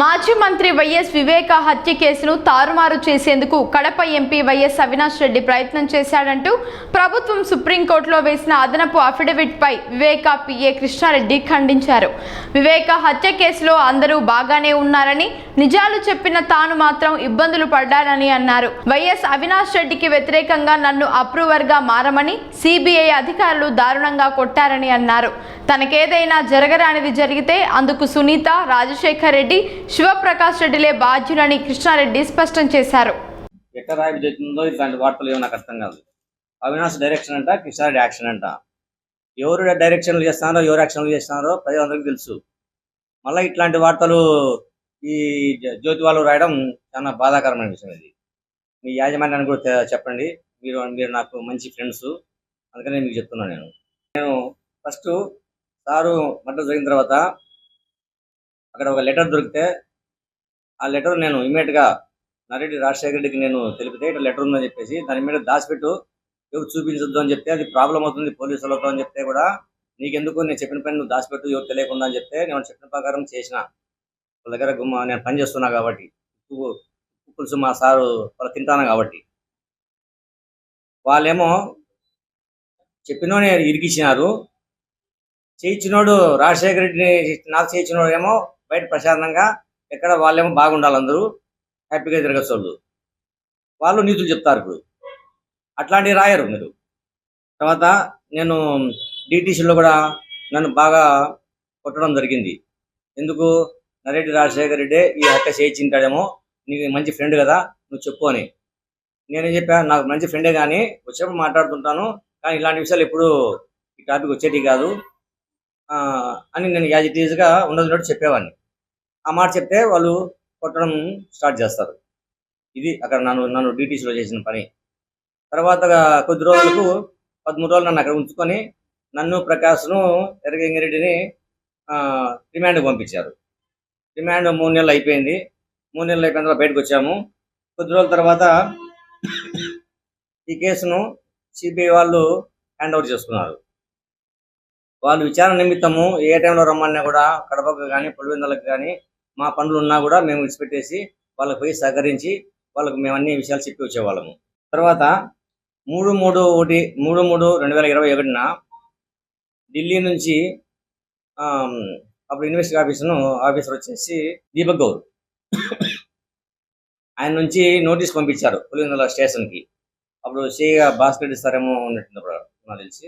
మాజీ మంత్రి వైఎస్ వివేక హత్య కేసును తారుమారు చేసేందుకు కడప ఎంపీ వైఎస్ అవినాష్ రెడ్డి ప్రయత్నం చేశాడంటూ ప్రభుత్వం సుప్రీంకోర్టులో వేసిన అదనపు అఫిడవిట్ పై వివేక పిఏ కృష్ణారెడ్డి ఖండించారు. వివేక హత్య కేసులో అందరూ బాగానే ఉన్నారని నిజాలు చెప్పిన తాను మాత్రం ఇబ్బందులు పడ్డానని అన్నారు. వైఎస్ అవినాష్ రెడ్డికి వ్యతిరేకంగా నన్ను అప్రూవర్గా మారమని సిబిఐ అధికారులు దారుణంగా కొట్టారని అన్నారు. తనకేదైనా జరగరానిది జరిగితే అందుకు సునీత రాజశేఖర్ రెడ్డి శివప్రకాష్ రెడ్డిలే బాధ్యులని కృష్ణారెడ్డి స్పష్టం చేశారు. ఎక్కడ రాయి జరుగుతుందో ఇట్లాంటి వార్తలు ఏమో నాకు అర్థం కాదు. అవినాష్ డైరెక్షన్ అంట కృష్ణారెడ్డి యాక్షన్ అంట. ఎవరు డైరెక్షన్లు చేస్తున్నారో ఎవరు యాక్షన్లు చేస్తున్నారో ప్రజలందరికీ తెలుసు. మళ్ళీ ఇట్లాంటి వార్తలు ఈ జ్యోతి వాళ్ళు రాయడం చాలా బాధాకరమైన విషయం ఇది. మీ యాజమాన్యాన్ని కూడా చెప్పండి. మీరు మీరు నాకు మంచి ఫ్రెండ్స్ అందుకని మీకు చెప్తున్నాను నేను. నేను ఫస్ట్ సారు మర్డర్ జరిగిన తర్వాత అక్కడ ఒక లెటర్ దొరికితే ఆ లెటర్ నేను ఇమీడియట్గా నరెడ్డి రాజశేఖర రెడ్డికి నేను తెలిపితే ఇట్లా లెటర్ ఉందని చెప్పేసి దాని మీద దాచిపెట్టు. ఎవరు చూపించొద్దు అని చెప్తే అది ప్రాబ్లం అవుతుంది పోలీసులతో అని చెప్తే కూడా నీకెందుకు? నేను చెప్పిన పని నువ్వు దాచిపెట్టు ఎవరు తెలియకుండా అని చెప్తే నేను చెప్పిన ప్రకారం చేసిన. వాళ్ళ దగ్గర గుమ్మ నేను పని చేస్తున్నా కాబట్టి ఉప్పు పులుసు మా సారు వాళ్ళు తింటాను కాబట్టి. వాళ్ళేమో చెప్పినోనే ఇరికిచ్చినారు చేయించినోడు రాజశేఖర రెడ్డిని నాకు చేయించినోడు ఏమో బయట ప్రశాంతంగా ఎక్కడ వాళ్ళేమో బాగుండాలి అందరూ హ్యాపీగా తిరగచ్చు వాళ్ళు వాళ్ళు నీతులు చెప్తారు ఇప్పుడు. అట్లాంటివి రాయరు మీరు. తర్వాత నేను డిటీసీలో కూడా నన్ను బాగా కొట్టడం జరిగింది. ఎందుకు? నరేటి రాజశేఖర రెడ్డి ఈ హత్య చేయించింటాడేమో నీకు మంచి ఫ్రెండ్ కదా నువ్వు చెప్పు అని. నేనేం చెప్పాను నాకు మంచి ఫ్రెండే కానీ వచ్చేప్పుడు మాట్లాడుతుంటాను కానీ ఇలాంటి విషయాలు ఎప్పుడు ఈ టాపిక్ వచ్చేటి కాదు. ఆ, అని నేను యాజ్ ఇట్ ఈజ్గా ఉండదు చెప్పేవాడిని. ఆ మాట చెప్తే వాళ్ళు కొట్టడం స్టార్ట్ చేస్తారు. ఇది అక్కడ నన్ను నన్ను డ్యూటీస్లో చేసిన పని. తర్వాత కొద్ది రోజులకు పదమూడు రోజులు నన్ను అక్కడ ఉంచుకొని నన్ను ప్రకాష్ను ఎరగంగిరెడ్డిని రిమాండ్ పంపించారు. రిమాండ్ మూడు నెలలు అయిపోయింది. మూడు నెలలు అయిపోయిన తర్వాత బయటకు వచ్చాము. కొద్ది రోజుల తర్వాత ఈ కేసును సిబిఐ వాళ్ళు హ్యాండ్ ఓవర్ చేసుకున్నారు. వాళ్ళు విచారణ నిమిత్తము ఏ టైంలో రమ్మన్నా కూడా కడపకు కానీ పులివెందులకు కానీ మా పనులు ఉన్నా కూడా మేము విడిచిపెట్టేసి వాళ్ళకి పోయి సహకరించి వాళ్ళకు మేము అన్ని విషయాలు చెప్పి వచ్చేవాళ్ళము. తర్వాత మూడు మూడు ఒకటి మూడు మూడు రెండు వేల ఇరవై ఒకటిన ఢిల్లీ నుంచి అప్పుడు ఇన్వెస్టిగేషన్ ఆఫీసును ఆఫీసర్ వచ్చేసి దీపక్ గౌర్ ఆయన నుంచి నోటీస్ పంపించారు పులివెందుల స్టేషన్కి. అప్పుడు సిగా భాస్కర్ రెడ్డి సార్ ఏమో ఉన్నట్టుంది అప్పుడు నాకు తెలిసి.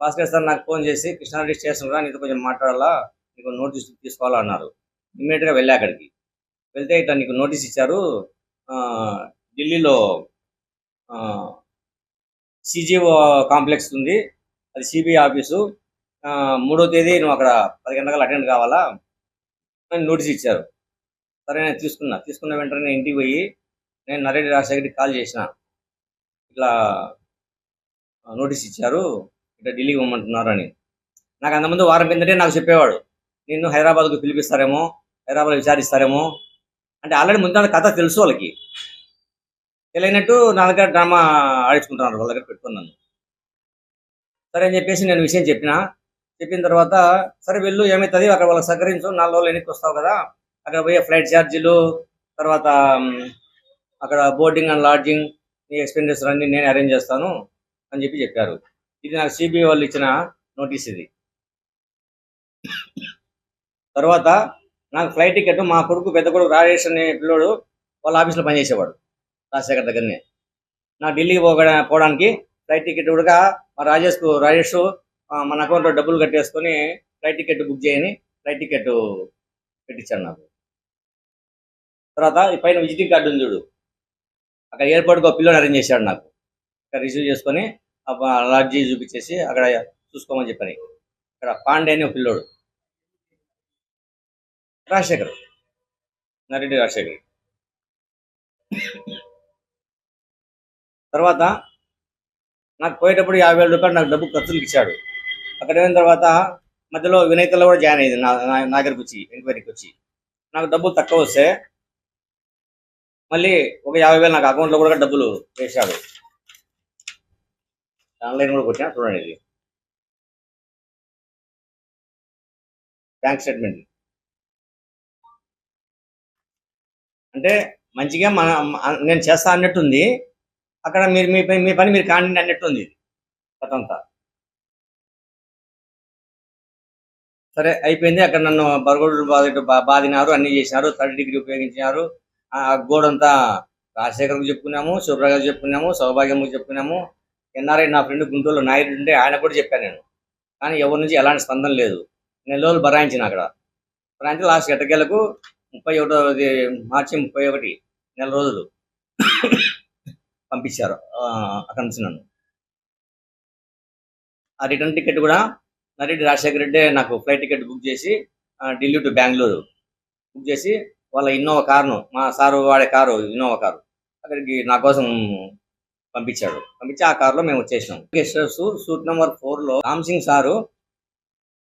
భాస్కర్ సార్ నాకు ఫోన్ చేసి కృష్ణారెడ్డి స్టేషన్ కూడా నీతో కొంచెం మాట్లాడాలా నీకు నోటీస్ తీసుకోవాలా అన్నారు. ఇమ్మీడియట్గా వెళ్ళా అక్కడికి. వెళ్తే ఇట్లా నీకు నోటీస్ ఇచ్చారు. ఆ, ఢిల్లీలో సిజిఓ కాంప్లెక్స్ ఉంది. అది సిబిఐ ఆఫీసు. ఆ, మూడో తేదీ నువ్వు అక్కడ పది గంటలకు అటెండ్ కావాలా? అని నోటీస్ ఇచ్చారు. సరే నేను తీసుకున్నా. తీసుకున్న వెంటనే ఇంటికి పోయి నేను నరేంద్ర రాజశేఖర్కి కాల్ చేసిన. ఇట్లా నోటీస్ ఇచ్చారు. ఇట్లా ఢిల్లీకి పోమంటున్నారు అని. నాకు అంతమంది వారం కిందటే నాకు చెప్పేవాడు. నిన్ను హైదరాబాద్కు పిలిపిస్తారేమో. హైదరాబాద్ విచారిస్తారేమో? అంటే ఆల్రెడీ ముందు కథ తెలుసు వాళ్ళకి. తెలియనట్టు నా దగ్గర డ్రామా ఆడించుకుంటున్నారు వాళ్ళ దగ్గర పెట్టుకున్నాను సరే అని చెప్పేసి నేను విషయం చెప్పిన. చెప్పిన తర్వాత సరే వెళ్ళు ఏమవుతుంది అక్కడ వాళ్ళకి సహకరించు నాలుగు రోజులు ఎన్నికి వస్తావు కదా. అక్కడ పోయే ఫ్లైట్ ఛార్జీలు తర్వాత అక్కడ బోర్డింగ్ అండ్ లాడ్జింగ్ నీ ఎక్స్పెండిచర్ అన్ని నేను అరేంజ్ చేస్తాను అని చెప్పి చెప్పారు. ఇది నాకు సిబిఐ వాళ్ళు ఇచ్చిన నోటీస్ ఇది. తర్వాత నాకు ఫ్లైట్ టికెట్ మా కొడుకు పెద్ద కొడుకు రాజేష్ అనే పిల్లోడు వాళ్ళ ఆఫీస్లో పనిచేసేవాడు రాజశేఖర్ దగ్గరనే. నా ఢిల్లీకి పోగ పోవడానికి ఫ్లైట్ టికెట్ కూడా మా రాజేష్కు రాజేష్ మన అకౌంట్లో డబ్బులు కట్టేసుకొని ఫ్లైట్ టికెట్ బుక్ చేయని ఫ్లైట్ టికెట్ పెట్టించాడు నాకు. తర్వాత ఈ పైన విజిటింగ్ కార్డు ఉంది చూడు. అక్కడ ఎయిర్పోర్ట్కి ఒక పిల్లోని అరేంజ్ చేశాడు నాకు. అక్కడ రిసీవ్ చేసుకొని ఆ లాడ్జీ చూపించేసి అక్కడ చూసుకోమని చెప్పాను. ఇక్కడ పాండే అని ఒక పిల్లోడు. రాజశేఖర్. నారెడ్డి రాజశేఖర్. తర్వాత నాకు పోయేటప్పుడు యాభై వేల రూపాయలు నాకు డబ్బు ఖర్చులకు ఇచ్చాడు. అక్కడ అయిన తర్వాత మధ్యలో వినయతలో కూడా జాయిన్ అయ్యింది నా నా- నా దగ్గరికి వచ్చి ఎంక్వైరీకి వచ్చి. నాకు డబ్బులు తక్కువ వస్తే మళ్ళీ ఒక యాభై వేలు నాకు అకౌంట్లో కూడా డబ్బులు వేశాడు. ఆన్లైన్ కూడా కొట్టినా చూడండి ఇది. Bank statement. అంటే మంచిగా మన నేను చేస్తా అన్నట్టుంది. అక్కడ మీరు మీ పని మీ పని మీరు కాండి అన్నట్టుంది. ఇది కథంతా సరే అయిపోయింది. అక్కడ నన్ను బరగోడు బాధ బాధినారు అన్ని చేసినారు థర్డ్ డిగ్రీ ఉపయోగించినారు. ఆ గోడంతా రాజశేఖర్కి చెప్పుకున్నాము శుభ్రగారు చెప్పుకున్నాము సౌభాగ్యము చెప్పుకున్నాము. ఎన్ఆర్ఐ నా ఫ్రెండ్ గుంటూరులో నాయుడు ఉంటే ఆయన కూడా చెప్పాను నేను. కానీ ఎవరి నుంచి ఎలాంటి స్పందన లేదు. నెల రోజులు బరాయించిన అక్కడ. బరాయించి లాస్ట్ ఎట్టకేలకు ముప్పై ఒకటో మార్చి ముప్పై ఒకటి నెల రోజులు పంపించారు అక్కడి నుంచి నన్ను. ఆ రిటర్న్ టికెట్ కూడా నరెడ్డి రాజశేఖర రెడ్డి నాకు ఫ్లైట్ టికెట్ బుక్ చేసి ఢిల్లీ టు బెంగళూరు బుక్ చేసి వాళ్ళ ఇన్నోవా కారును మా సారు వాడే కారు ఇన్నోవా కారు అక్కడికి నా కోసం పంపించాడు. పంపించి ఆ కారులో మేము వచ్చేసినాం. గెస్ట్ సూట్ నెంబర్ ఫోర్లో రామ్ సింగ్ సారు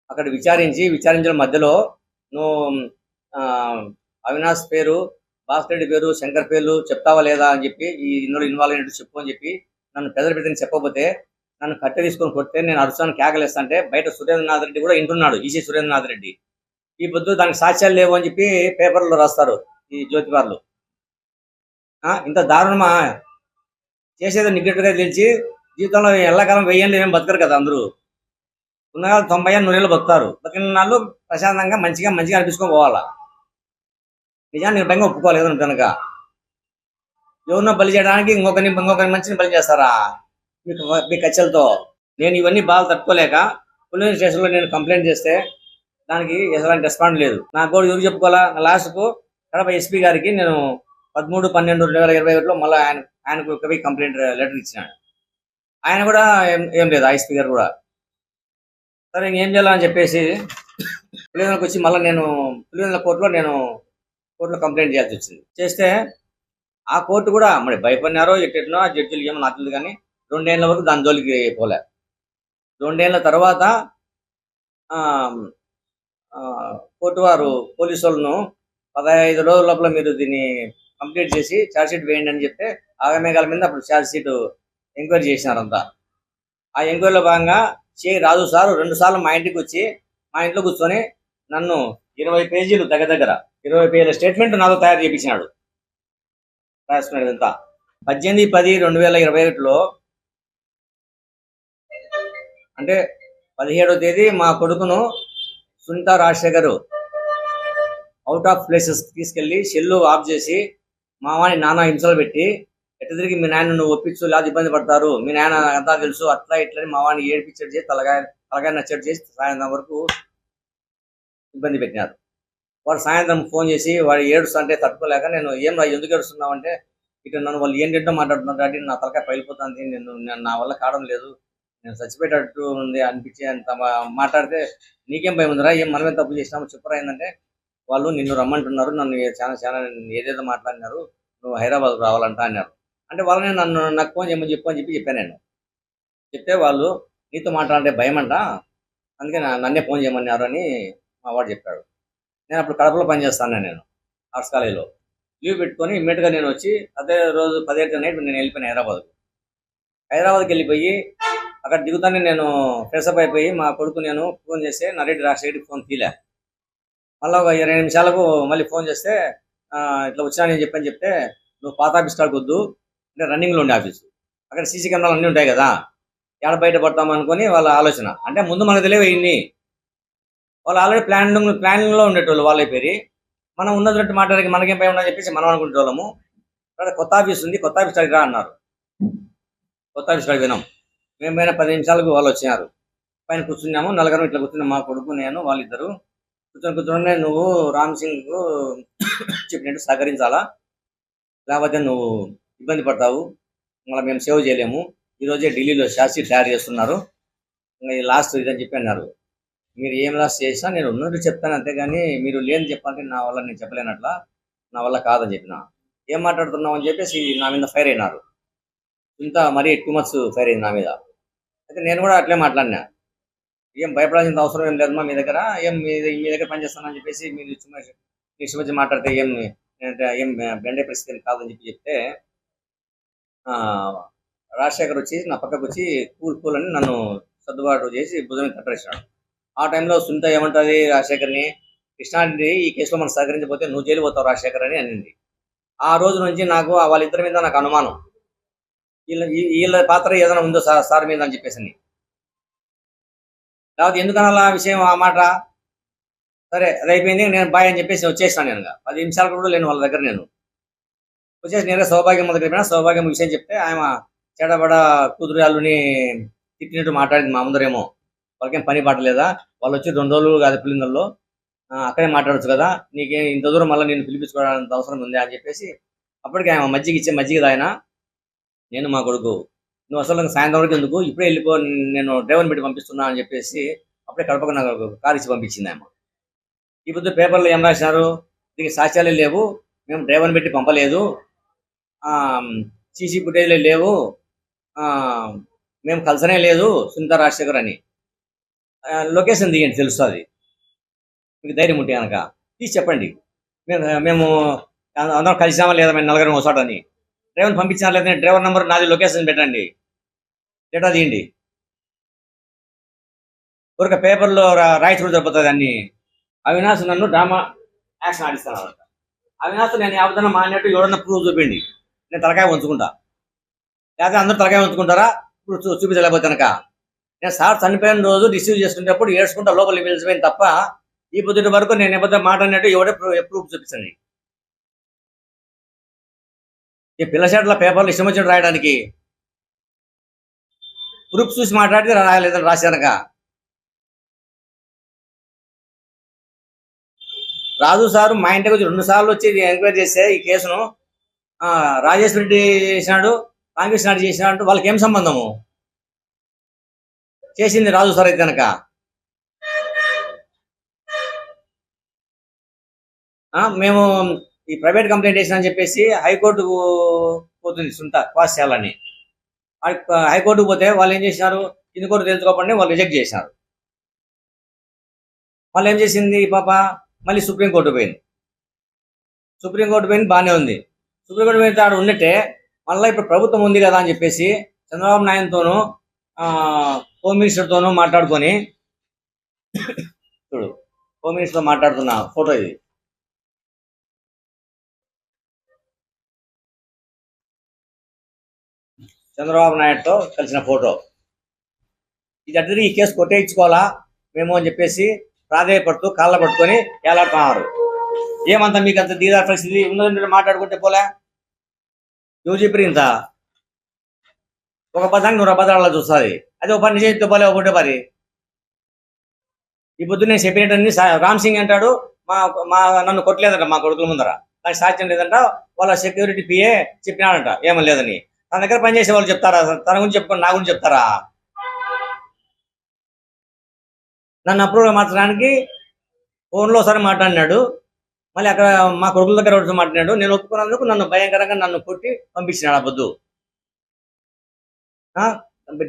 అక్కడ విచారించి విచారించిన మధ్యలో నువ్వు అవినాష్ పేరు భాస్కర్ రెడ్డి పేరు శంకర్ పేర్లు చెప్తావా లేదా అని చెప్పి ఈ ఇందులో ఇన్వాల్వ్ అయినట్టు చెప్పు అని చెప్పి నన్ను పెద్దలు పెద్దని చెప్పకపోతే నన్ను కట్టె తీసుకొని కొడితే నేను అరుస్తాను కేకలేస్తాంటే బయట సురేంద్రనాథ్ రెడ్డి కూడా వింటున్నాడు ఈసీ సురేంద్రనాథ్ రెడ్డి. ఈ పొద్దు దానికి సాక్ష్యాలు లేవు అని చెప్పి పేపర్లో రాస్తారు ఈ జ్యోతివార్లు ఆ, ఇంత దారుణమా? చేసేది నిగ్గట్టుగా తెలిసి జీవితంలో ఎల్లకాలం వెయ్యండి ఏం బతకరు కదా అందరూ. ఉన్నకాలం తొంభై నూరేళ్ళు బతుకుతారు. బతికిన నాళ్ళు ప్రశాంతంగా మంచిగా మంచిగా అనిపించుకొని పోవాలా? నిజాన్ని నిర్భయంగా ఒప్పుకోలేదు ఏదైనా కనుక? ఎవరినో బలి చేయడానికి ఇంకొకరిని ఇంకొకరి మంచిని బలి చేస్తారా? మీకు మీ కచ్చలతో నేను ఇవన్నీ బాగా తట్టుకోలేక పోలీస్ స్టేషన్లో నేను కంప్లైంట్ చేస్తే దానికి ఎలాంటి రెస్పాండ్ లేదు. నాకు కూడా ఎవరు చెప్పుకోవాలా? లాస్ట్కు కడప ఎస్పీ గారికి నేను పదమూడు పన్నెండు రెండు వేల ఇరవై ఒకటిలో మళ్ళీ ఆయన ఆయనకు ఒక కంప్లైంట్ లెటర్ ఇచ్చినాడు ఆయన కూడా ఏం లేదు ఆ ఎస్పీ గారు కూడా. సరే ఇంకేం చేయాలని చెప్పేసి పులివెందులకు వచ్చి మళ్ళీ నేను పులివెందుల కోర్టులో నేను కోర్టులో కంప్లైంట్ చేయాల్సి వచ్చింది. చేస్తే ఆ కోర్టు కూడా మరి భయపడినారో ఎట్టెట్నో ఆ జడ్జిలు ఏమో నాకు కానీ రెండేళ్ళ వరకు దాని జోలికి పోలే. రెండేళ్ళ తర్వాత ఆ, కోర్టు వారు పోలీసు వాళ్ళను పదహైదు రోజుల లోపల మీరు దీన్ని కంప్లీట్ చేసి ఛార్జ్షీట్ వేయండి అని చెప్తే ఆగమేఘాల మీద అప్పుడు ఛార్జ్షీట్ ఎంక్వైరీ చేసినారంతా. ఆ ఎంక్వైరీలో భాగంగా చే రాజు సార్ రెండు సార్లు మా ఇంటికి వచ్చి మా ఇంట్లో కూర్చొని నన్ను ఇరవై పేజీలు దగ్గర దగ్గర ఇరవై పేజీల స్టేట్మెంట్ నాతో తయారు చేయించినాడు రాసుకున్నాడు ఇదంతా. పద్దెనిమిది పది రెండు వేల ఇరవై ఒకటిలో అంటే పదిహేడో తేదీ మా కొడుకును Sunitha Rajasekhar out of places తీసుకెళ్ళి సెల్లు ఆఫ్ చేసి మావాని నాన్న హింసలు పెట్టి ఎట్ట తిరిగి మీ నాయన నువ్వు ఒప్పించు? లేదా ఇబ్బంది పడతారు. మీ నాయన అంతా తెలుసు. అట్లా ఇట్లా అని మా ఏడిపించడు చేసి తలగా తలగా నచ్చడు చేసి సాయంత్రం వరకు ఇబ్బంది పెట్టినారు. వాడు సాయంత్రం ఫోన్ చేసి వాడు ఏడుస్తుంటే తట్టుకోలేక నేను ఏం రా ఎందుకు ఏడుస్తున్నావు అంటే ఇటు నన్ను వాళ్ళు ఏంటంటో మాట్లాడుతున్నారు కాబట్టి నా తలకాయ పగిలిపోతుంది. నేను నేను నా వల్ల కావడం లేదు. నేను చచ్చిపోయేటట్టు ఉంది అనిపించే అంత మాట్లాడితే నీకేం భయం ఉందిరా? ఏం మనమే తప్పు చేసినామో చెప్పరా ఏంటంటే వాళ్ళు నిన్ను రమ్మంటున్నారు. నన్ను చాలా చాలా ఏదేదో మాట్లాడినారు. నువ్వు హైదరాబాద్ రావాలంట అన్నారు. అంటే వాళ్ళని నన్ను నాకు ఫోన్ చేయమని చెప్పు అని చెప్పి చెప్పాను నేను. చెప్తే వాళ్ళు నీతో మాట్లాడే భయం అంట అందుకే నా- నన్నే ఫోన్ చేయమన్నారు అని మా వాడు చెప్పాడు. నేను అప్పుడు కడపలో పనిచేస్తాను నేను ఆర్ట్స్ కాలేజీలో. లీవ్ పెట్టుకొని ఇమ్మీడియట్గా నేను వచ్చి అదే రోజు పదిహేడు నైట్ నేను వెళ్ళిపోయాను హైదరాబాద్కు. హైదరాబాద్కి వెళ్ళిపోయి అక్కడ దిగుతానే నేను ఫ్రెషప్ అయిపోయి మా కొడుకు నేను ఫోన్ చేస్తే నరేటి రాజశేఖర్కి ఫోన్ తీలే మళ్ళీ ఒక ఇరవై నిమిషాలకు మళ్ళీ ఫోన్ చేస్తే ఇట్లా వచ్చినా నేను చెప్పని చెప్తే నువ్వు పాత ఆఫీస్ కాడికి వద్దు అంటే రన్నింగ్లో ఉండే ఆఫీసు. అక్కడ సీసీ కెమెరాలు అన్నీ ఉంటాయి కదా ఎక్కడ బయట పడతామనుకొని వాళ్ళ ఆలోచన. అంటే ముందు మనకు తెలియవు ఇన్ని. వాళ్ళు ఆల్రెడీ ప్లానింగ్ ప్లానింగ్లో ఉండేటోళ్ళు వాళ్ళ పేరు. మనం ఉన్నటువంటి మాట్లాడికి మనకేం భయం ఉందని చెప్పేసి మనం అనుకునేటోళ్ళము. ఇక్కడ కొత్త ఆఫీస్ ఉంది కొత్త ఆఫీస్ కాడికి రా అన్నారు. కొత్త ఆఫీస్ కాడికి వినాం మేము పైన పది నిమిషాలకు వాళ్ళు వచ్చినారు. పైన కూర్చున్నాము నలుగురు ఇట్లా కూర్చున్నాం. మా కొడుకు నేను వాళ్ళిద్దరు. కూర్చొని కూర్చొని నువ్వు రామ్ సింగ్ చెప్పినట్టు సహకరించాలా? లేకపోతే నువ్వు ఇబ్బంది పడతావు. మళ్ళీ మేము సేవ్ చేయలేము. ఈరోజే ఢిల్లీలో శాస్త్రి తయారు చేస్తున్నారు. ఇంకా ఇది లాస్ట్ ఇదని చెప్పి అన్నారు. మీరు ఏం లాస్ట్ చేసినా నేను ఉన్నట్టు చెప్తాను అంతేగాని మీరు లేని చెప్పాలంటే నా వల్ల నేను చెప్పలేనట్లా నా వల్ల కాదని చెప్పిన. ఏం మాట్లాడుతున్నావు అని చెప్పేసి నా మీద ఫైర్ అయినారు. ఇంత మరీ టూ మచ్ ఫైర్ అయింది నా మీద. అయితే నేను కూడా అట్లే మాట్లాడినా. ఏం భయపడాల్సిన అవసరం ఏం లేదమ్మా మీ దగ్గర ఏం మీ మీ దగ్గర పనిచేస్తానని చెప్పేసి మీరు ఇష్టం వచ్చి మాట్లాడితే ఏం ఏం బెండే పరిస్థితి కాదని చెప్పి చెప్తే ఆ, రాజశేఖర్ వచ్చి నా పక్కకు వచ్చి కూల్ కూల్ అని నన్ను సర్దుబాటు చేసి భుజం మీద తట్టేసినాడు ఆ టైంలో సునీత ఏమంటుంది రాజశేఖర్ని కృష్ణారెడ్డి ఈ కేసులో మనం సహకరించకపోతే నువ్వు జైలు పోతావు రాజశేఖర్ అని అనింది. ఆ రోజు నుంచి నాకు వాళ్ళిద్దరి మీద నాకు అనుమానం. వీళ్ళ వీళ్ళ పాత్ర ఏదైనా ఉందో సార్ సార్ మీద అని చెప్పేసి అని. లేకపోతే ఎందుకనాల ఆ విషయం ఆ మాట? సరే అది అయిపోయింది నేను బాయ్ అని చెప్పేసి వచ్చేసాను నేను పది నిమిషాలు కూడా లేను వాళ్ళ దగ్గర నేను. వచ్చేసి నేనే సౌభాగ్యం దగ్గర పోయినా సౌభాగ్యం విషయం చెప్తే ఆమె చెడబడ కూతురు వాళ్ళని తిట్టినట్టు మాట్లాడింది మా ముందరేమో. వాళ్ళకేం పని పడలేదా వాళ్ళు వచ్చి రెండు రోజులు కాదు పిల్లల్లో అక్కడే మాట్లాడొచ్చు కదా? నీకేం ఇంత దూరం మళ్ళీ నేను పిలిపించుకోవడానికి అవసరం ఉంది అని చెప్పేసి అప్పటికి ఆయన మజ్జిగ ఇచ్చే మజ్జిగ ఆయన నేను మా కొడుకు నువ్వు అసలు సాయంత్రం వరకు ఎందుకు? ఇప్పుడే వెళ్ళిపో నేను డ్రైవర్ని పెట్టి పంపిస్తున్నా అని చెప్పేసి అప్పుడే కడపకు నాకు కారు ఇచ్చి పంపించింది ఆమె. ఈ పొద్దు పేపర్లో ఏం రాసినారు? దీనికి సాక్ష్యాలే లేవు మేము డ్రైవర్ని పెట్టి పంపలేదు సీసీ ఫుటేజ్లే లేవు ఆ, మేము కలిసనే లేదు సునీత రాజశేఖర్ అని. లొకేషన్ తీయండి తెలుస్తుంది. మీకు ధైర్యం ఉంటే కనుక తీసి చెప్పండి. మేము మేము అందరం కలిసామా లేదా మేము నలుగురం ఒకసారి అని. డ్రైవర్ని పంపించినా లేదా డ్రైవర్ నెంబర్ నాది లొకేషన్ పెట్టండి. డేటా తీయండి ఊరిక పేపర్లో రా- రాయించుకుంటూ అన్ని. అవినాష్ నన్ను డ్రామా యాక్షన్ ఆడిస్తాను అనమాట అవినాశ్ నేను యావదన్నా మానేట్టు ఎవడన్నా ప్రూఫ్ చూపిండి. నేను తలకాయ ఉంచుకుంటా లేకపోతే అందరూ తలకాయ ఉంచుకుంటారా ఇప్పుడు చూపించలేకపోతే కనుక నేను సార్ చనిపోయిన రోజు రిసీవ్ చేసుకునేటప్పుడు ఏడ్చుకుంటా లోపలికి పిలిచిపోయింది తప్ప ఈ పొద్దుటి వరకు నేను ఎప్పుడు మాట ఎవడే ప్రూ- ప్రూఫ్ చూపించండి. ఈ పిల్ల పేపర్లు ఇష్టం వచ్చిన రాయడానికి. ప్రూఫ్ చూసి మాట్లాడితే రాయలేదని రాశానక రాజు సారు మా ఇంటికి వచ్చి రెండు సార్లు వచ్చి ఎంక్వైరీ చేస్తే ఈ కేసును రాజేశ్వరి రెడ్డి చేసినాడు కాంగ్రెస్ నాయుడు చేసినాడు వాళ్ళకి ఏం సంబంధము? చేసింది రాజు సార్ అయితే కనుక మేము ఈ ప్రైవేట్ కంప్లైంట్ చేసినా చెప్పేసి హైకోర్టుకు పోతుంది సుంత క్వాస్ చేయాలని హైకోర్టుకు పోతే వాళ్ళు ఏం చేసినారు? కింది కోర్టు తెలుసుకోకుండా వాళ్ళు రిజెక్ట్ చేసినారు. వాళ్ళు ఏం చేసింది పాప? మళ్ళీ సుప్రీంకోర్టు పోయింది. సుప్రీంకోర్టు పోయింది బాగానే ఉంది. సుప్రీంకోర్టు పోయిన తాడు ఉన్నట్టే మళ్ళీ ఇప్పుడు ప్రభుత్వం ఉంది కదా అని చెప్పేసి చంద్రబాబు నాయుడుతోనూ హోమ్ మినిస్టర్తోనూ మాట్లాడుకొని చూడు హోమ్ మినిస్టర్తో మాట్లాడుతున్న ఫోటో ఇది. చంద్రబాబు నాయుడుతో కలిసిన ఫోటో. ఇది అట్లా ఈ కేసు కొట్టేయించుకోవాలా? మేము అని చెప్పేసి ప్రాధాయపడుతూ కాళ్ళ పట్టుకొని ఏలాడుతున్నారు. ఏమంత మీకు అంత దీదా పరిస్థితి ఉన్నదంటే మాట్లాడుకుంటే పోలే. నువ్వు చెప్పారు ఇంత. ఒక పదానికి నూరు అబద్ధాలు చూస్తుంది. అది ఒక పని చేతితో పోలే ఒకటే పని. ఈ పొద్దు నేను చెప్పినట్టు రామ్ సింగ్ అంటాడు మా మా నన్ను కొట్టలేదంట మా కొడుకుల ముందర. నాకు సాధ్యం లేదంట వాళ్ళ సెక్యూరిటీ పిఏ చెప్పినాడంట ఏమని లేదని. తన దగ్గర పనిచేసే వాళ్ళు చెప్తారా? తన గురించి చెప్పుకొని నా గురించి చెప్తారా? నన్ను అప్రూవ్ మార్చడానికి ఫోన్లో ఒకసారి మాట్లాడినాడు. మళ్ళీ అక్కడ మా కొడుకుల దగ్గర ఒకటి మాట్లాడినాడు. నేను ఒప్పుకున్నందుకు నన్ను భయంకరంగా నన్ను కొట్టి పంపించినాడు ఆ పొద్దు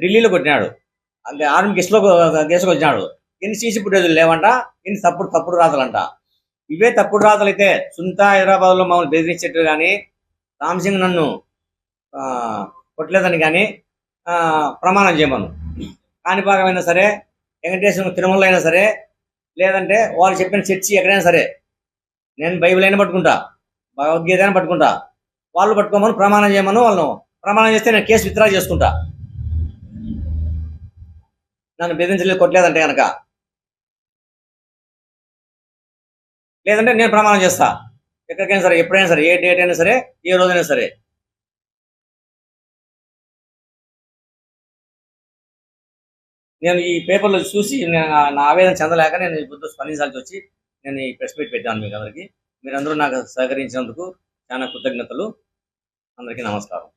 ఢిల్లీలో కొట్టినాడు. అంటే ఆర్మీ గెస్ట్లో గెస్ట్కి వచ్చినాడు ఎన్ని సీసీ ఫుటేజ్లు లేవంట ఎన్ని తప్పుడు తప్పుడు రాతలంట. ఇవే తప్పుడు రాతలు అయితే సుంత హైదరాబాద్లో మమ్మల్ని బెదిరించేట్టు కానీ రామ్ సింగ్ నన్ను ఆ, కొట్టలేదని కానీ ఆ, ప్రమాణం చేయమను. కాణిపాకమైనా సరే వెంకటేశ్వర తిరుమల అయినా సరే లేదంటే వాళ్ళు చెప్పిన చర్చి ఎక్కడైనా సరే నేను బైబిల్ అయినా పట్టుకుంటా భగవద్గీత అయినా పట్టుకుంటా వాళ్ళు పట్టుకోమని ప్రమాణం చేయమను వాళ్ళను ప్రమాణం చేస్తే నేను కేసు విత్డ్రా చేసుకుంటా. నన్ను బెదిరించలేదు కొట్టలేదంటే కనుక లేదంటే నేను ప్రమాణం చేస్తా. ఎక్కడికైనా సరే ఎప్పుడైనా సరే ఏ డేట్ అయినా సరే ఏ రోజైనా సరే. నేను ఈ పేపర్లో చూసి నేను నా- ఆవేదన చెందలేక నేను ఈ స్పందించాల్సి వచ్చి నేను ఈ ప్రెస్ మీట్ పెట్టాను మీకు అందరికీ. మీరందరూ నాకు సహకరించినందుకు చాలా కృతజ్ఞతలు. అందరికీ నమస్కారం.